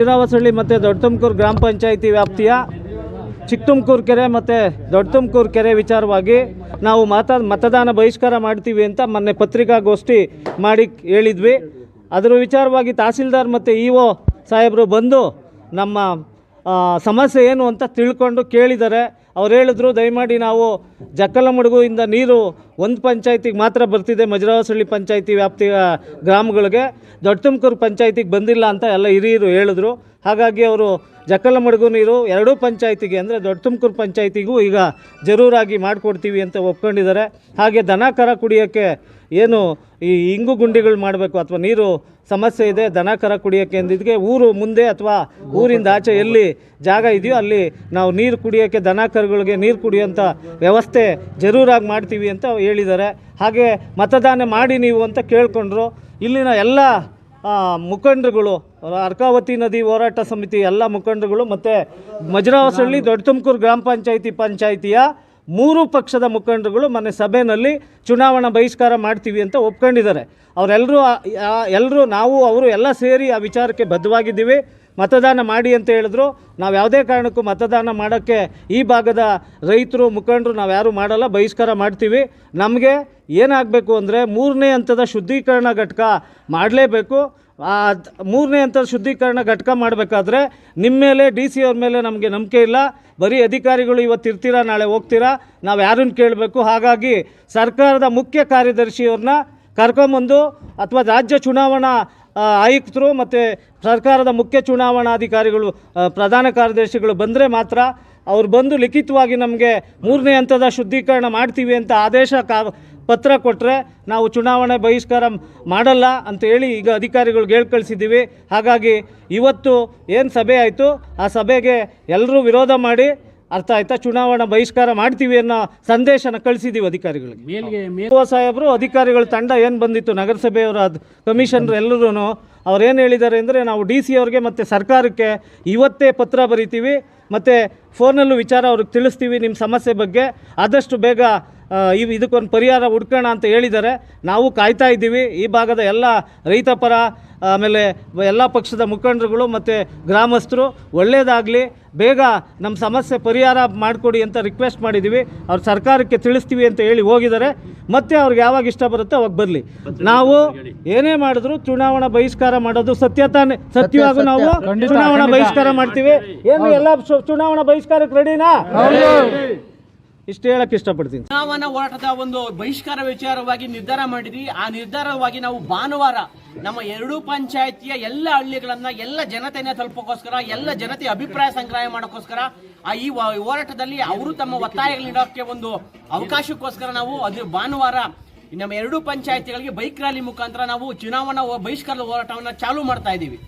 ಶ್ರೀರಾವಸಳ್ಳಿ ಮತ್ತು ದೊಡ್ಡ ತುಮಕೂರು ಗ್ರಾಮ ಪಂಚಾಯಿತಿ ವ್ಯಾಪ್ತಿಯ ಚಿಕ್ಕ ತುಮಕೂರು ಕೆರೆ ಮತ್ತು ದೊಡ್ಡ ತುಮಕೂರು ಕೆರೆ ವಿಚಾರವಾಗಿ ನಾವು ಮಾತಾ ಮತದಾನ ಬಹಿಷ್ಕಾರ ಮಾಡ್ತೀವಿ ಅಂತ ಮೊನ್ನೆ ಪತ್ರಿಕಾಗೋಷ್ಠಿ ಮಾಡಿ ಹೇಳಿದ್ವಿ. ಅದರ ವಿಚಾರವಾಗಿ ತಹಸೀಲ್ದಾರ್ ಮತ್ತು ಇ ಒ ಸಾಹೇಬರು ಬಂದು ನಮ್ಮ ಸಮಸ್ಯೆ ಏನು ಅಂತ ತಿಳ್ಕೊಂಡು ಕೇಳಿದ್ದಾರೆ ಅವ್ರು ಹೇಳಿದ್ರು, ದಯಮಾಡಿ ನಾವು ಜಕ್ಕಲಮಡುಗುವಿಂದ ನೀರು ಒಂದು ಪಂಚಾಯತಿಗೆ ಮಾತ್ರ ಬರ್ತಿದೆ, ಮಜರಾವಸಳ್ಳಿ ಪಂಚಾಯತಿ ವ್ಯಾಪ್ತಿಯ ಗ್ರಾಮಗಳಿಗೆ. ದೊಡ್ಡ ತುಮಕೂರು ಪಂಚಾಯತಿಗೆ ಬಂದಿಲ್ಲ ಅಂತ ಎಲ್ಲ ಹಿರಿಯರು ಹೇಳಿದ್ರು. ಹಾಗಾಗಿ ಅವರು ಜಕ್ಕಲಮಡುಗು ನೀರು ಎರಡೂ ಪಂಚಾಯತಿಗೆ ಅಂದರೆ ದೊಡ್ಡ ತುಮಕೂರು ಪಂಚಾಯತಿಗೂ ಈಗ ಜರೂರಾಗಿ ಮಾಡಿಕೊಡ್ತೀವಿ ಅಂತ ಒಪ್ಕೊಂಡಿದ್ದಾರೆ. ಹಾಗೆ ದನ ಕರ ಕುಡಿಯೋಕ್ಕೆ ಏನು ಈ ಇಂಗು ಗುಂಡಿಗಳು ಮಾಡಬೇಕು ಅಥವಾ ನೀರು ಸಮಸ್ಯೆ ಇದೆ, ದನ ಕರ ಕುಡಿಯೋಕ್ಕೆ ಅಂದಿದ್ದಕ್ಕೆ ಊರು ಮುಂದೆ ಅಥವಾ ಊರಿಂದ ಆಚೆ ಎಲ್ಲಿ ಜಾಗ ಇದೆಯೋ ಅಲ್ಲಿ ನಾವು ನೀರು ಕುಡಿಯೋಕ್ಕೆ, ದನ ಕರುಗಳಿಗೆ ನೀರು ಕುಡಿಯೋಂಥ ವ್ಯವಸ್ಥೆ ಜರೂರಾಗಿ ಮಾಡ್ತೀವಿ ಅಂತ ಹೇಳಿದ್ದಾರೆ. ಹಾಗೆ ಮತದಾನ ಮಾಡಿ ನೀವು ಅಂತ ಕೇಳಿಕೊಂಡ್ರು. ಇಲ್ಲಿನ ಎಲ್ಲ ಮುಖಂಡರುಗಳು, ಅರ್ಕಾವತಿ ನದಿ ಹೋರಾಟ ಸಮಿತಿ ಎಲ್ಲ ಮುಖಂಡರುಗಳು ಮತ್ತು ಮಜ್ರಾವಸಳ್ಳಿ ದೊಡ್ಡ ತುಮಕೂರು ಗ್ರಾಮ ಪಂಚಾಯಿತಿ ಪಂಚಾಯಿತಿಯ ಮೂರು ಪಕ್ಷದ ಮುಖಂಡರುಗಳು ಮೊನ್ನೆ ಸಭೆಯಲ್ಲಿ ಚುನಾವಣಾ ಬಹಿಷ್ಕಾರ ಮಾಡ್ತೀವಿ ಅಂತ ಒಪ್ಕೊಂಡಿದ್ದಾರೆ. ಅವರೆಲ್ಲರೂ ಎಲ್ಲರೂ, ನಾವು, ಅವರು ಎಲ್ಲ ಸೇರಿ ಆ ವಿಚಾರಕ್ಕೆ ಬದ್ಧವಾಗಿದ್ದೀವಿ. ಮತದಾನ ಮಾಡಿ ಅಂತ ಹೇಳಿದ್ರು. ನಾವು ಯಾವುದೇ ಕಾರಣಕ್ಕೂ ಮತದಾನ ಮಾಡೋಕ್ಕೆ ಈ ಭಾಗದ ರೈತರು, ಮುಖಂಡರು ನಾವು ಯಾರೂ ಮಾಡಲ್ಲ, ಬಹಿಷ್ಕಾರ ಮಾಡ್ತೀವಿ. ನಮಗೆ ಏನಾಗಬೇಕು ಅಂದರೆ ಮೂರನೇ ಹಂತದ ಶುದ್ಧೀಕರಣ ಘಟಕ ಮಾಡಲೇಬೇಕು. ಆ ಮೂರನೇ ಹಂತದ ಶುದ್ಧೀಕರಣ ಘಟಕ ಮಾಡಬೇಕಾದ್ರೆ ನಿಮ್ಮ ಮೇಲೆ, ಡಿ ಸಿ ಅವ್ರ ಮೇಲೆ ನಮಗೆ ನಂಬಿಕೆ ಇಲ್ಲ. ಬರೀ ಅಧಿಕಾರಿಗಳು ಇವತ್ತು ಇರ್ತೀರಾ, ನಾಳೆ ಹೋಗ್ತೀರಾ, ನಾವು ಯಾರನ್ನು ಕೇಳಬೇಕು. ಹಾಗಾಗಿ ಸರ್ಕಾರದ ಮುಖ್ಯ ಕಾರ್ಯದರ್ಶಿಯವ್ರನ್ನ ಕರ್ಕೊಂಬಂದು ಅಥವಾ ರಾಜ್ಯ ಚುನಾವಣಾ ಆಯುಕ್ತರು ಮತ್ತು ಸರ್ಕಾರದ ಮುಖ್ಯ ಚುನಾವಣಾಧಿಕಾರಿಗಳು ಪ್ರಧಾನ ಕಾರ್ಯದರ್ಶಿಗಳು ಬಂದರೆ ಮಾತ್ರ ಅವ್ರು ಬಂದು ಲಿಖಿತವಾಗಿ ನಮಗೆ ಮೂರನೇ ಹಂತದ ಶುದ್ಧೀಕರಣ ಮಾಡ್ತೀವಿ ಅಂತ ಆದೇಶ ಕಾ, ಪತ್ರ ಕೊಟ್ಟರೆ ನಾವು ಚುನಾವಣೆ ಬಹಿಷ್ಕಾರ ಮಾಡಲ್ಲ ಅಂತ ಹೇಳಿ ಈಗ ಅಧಿಕಾರಿಗಳಿಗೆ ಹೇಳಿ ಕಳಿಸಿದ್ದೀವಿ ಹಾಗಾಗಿ ಇವತ್ತು ಏನು ಸಭೆ ಆಯಿತು? ಆ ಸಭೆಗೆ ಎಲ್ಲರೂ ವಿರೋಧ ಮಾಡಿ ಅರ್ಥ ಆಯ್ತಾ? ಚುನಾವಣಾ ಬಹಿಷ್ಕಾರ ಮಾಡ್ತೀವಿ ಅನ್ನೋ ಸಂದೇಶನ ಕಳಿಸಿದ್ದೀವಿ ಅಧಿಕಾರಿಗಳಿಗೆ. ಮೇಲ್ಗೆ ಸಾಹೇಬರು ಅಧಿಕಾರಿಗಳ ತಂಡ ಏನು ಬಂದಿತ್ತು? ನಗರಸಭೆಯವರ ಅದ್- ಕಮಿಷನರ್ ಎಲ್ಲರೂ ಅವ್ರು ಏನು ಹೇಳಿದ್ದಾರೆ ಅಂದರೆ ನಾವು ಡಿ ಸಿ ಅವ್ರಿಗೆ ಮತ್ತು ಸರ್ಕಾರಕ್ಕೆ ಇವತ್ತೇ ಪತ್ರ ಬರಿತೀವಿ. ಮತ್ತು ಫೋನಲ್ಲೂ ವಿಚಾರ ಅವ್ರಿಗೆ ತಿಳಿಸ್ತೀವಿ ನಿಮ್ಮ ಸಮಸ್ಯೆ ಬಗ್ಗೆ. ಆದಷ್ಟು ಬೇಗ ಇವ್ ಇದಕ್ಕೊಂದು ಪರಿಹಾರ ಹುಡ್ಕೋಣ ಅಂತ ಹೇಳಿದ್ದಾರೆ. ನಾವು ಕಾಯ್ತಾ ಇದ್ದೀವಿ. ಈ ಭಾಗದ ಎಲ್ಲ ರೈತ ಪರ ಆಮೇಲೆ ಎಲ್ಲ ಪಕ್ಷದ ಮುಖಂಡರುಗಳು ಮತ್ತು ಗ್ರಾಮಸ್ಥರು ಒಳ್ಳೆಯದಾಗಲಿ ಬೇಗ ನಮ್ಮ ಸಮಸ್ಯೆ ಪರಿಹಾರ ಮಾಡಿಕೊಡಿ ಅಂತ ರಿಕ್ವೆಸ್ಟ್ ಮಾಡಿದ್ದೀವಿ ಅವ್ರು ಸರ್ಕಾರಕ್ಕೆ ತಿಳಿಸ್ತೀವಿ ಅಂತ ಹೇಳಿ ಹೋಗಿದ್ದಾರೆ. ಮತ್ತೆ ಅವ್ರಿಗೆ ಯಾವಾಗ ಇಷ್ಟ ಬರುತ್ತೋ ಅವಾಗ ಬರಲಿ. ನಾವು ಏನೇ ಮಾಡಿದ್ರು ಚುನಾವಣಾ ಬಹಿಷ್ಕಾರ ಮಾಡೋದು ಸತ್ಯ ತಾನೇ. ಸತ್ಯವಾಗೂ ನಾವು ಚುನಾವಣಾ ಬಹಿಷ್ಕಾರ ಮಾಡ್ತೀವಿ. ಏನು ಎಲ್ಲ ಚುನಾವಣಾ ಬಹಿಷ್ಕಾರಕ್ಕೆ ರೆಡಿನಾ ಇಷ್ಟು ಹೇಳಕ್ ಇಷ್ಟಪಡ್ತೀನಿ. ಚುನಾವಣಾ ಹೋರಾಟದ ಒಂದು ಬಹಿಷ್ಕಾರ ವಿಚಾರವಾಗಿ ನಿರ್ಧಾರ ಮಾಡಿದ್ವಿ. ಆ ನಿರ್ಧಾರವಾಗಿ ನಾವು ಭಾನುವಾರ ನಮ್ಮ ಎರಡೂ ಪಂಚಾಯತಿಯ ಎಲ್ಲ ಹಳ್ಳಿಗಳನ್ನ, ಎಲ್ಲ ಜನತೆಯನ್ನ ತಲುಪಕ್ಕೋಸ್ಕರ ಎಲ್ಲ ಜನತೆ ಅಭಿಪ್ರಾಯ ಸಂಗ್ರಹ ಮಾಡೋಕ್ಕೋಸ್ಕರ ಆ ಈ ಹೋರಾಟದಲ್ಲಿ ಅವರು ತಮ್ಮ ಒತ್ತಾಯ ನೀಡೋಕ್ಕೆ ಒಂದು ಅವಕಾಶಕ್ಕೋಸ್ಕರ ನಾವು ಅದು ಭಾನುವಾರ ನಮ್ಮ ಎರಡೂ ಪಂಚಾಯತಿಗಳಿಗೆ ಬೈಕ್ ರ್ಯಾಲಿ ಮುಖಾಂತರ ನಾವು ಚುನಾವಣಾ ಬಹಿಷ್ಕಾರದ ಹೋರಾಟವನ್ನು ಚಾಲೂ ಮಾಡ್ತಾ ಇದ್ದೀವಿ.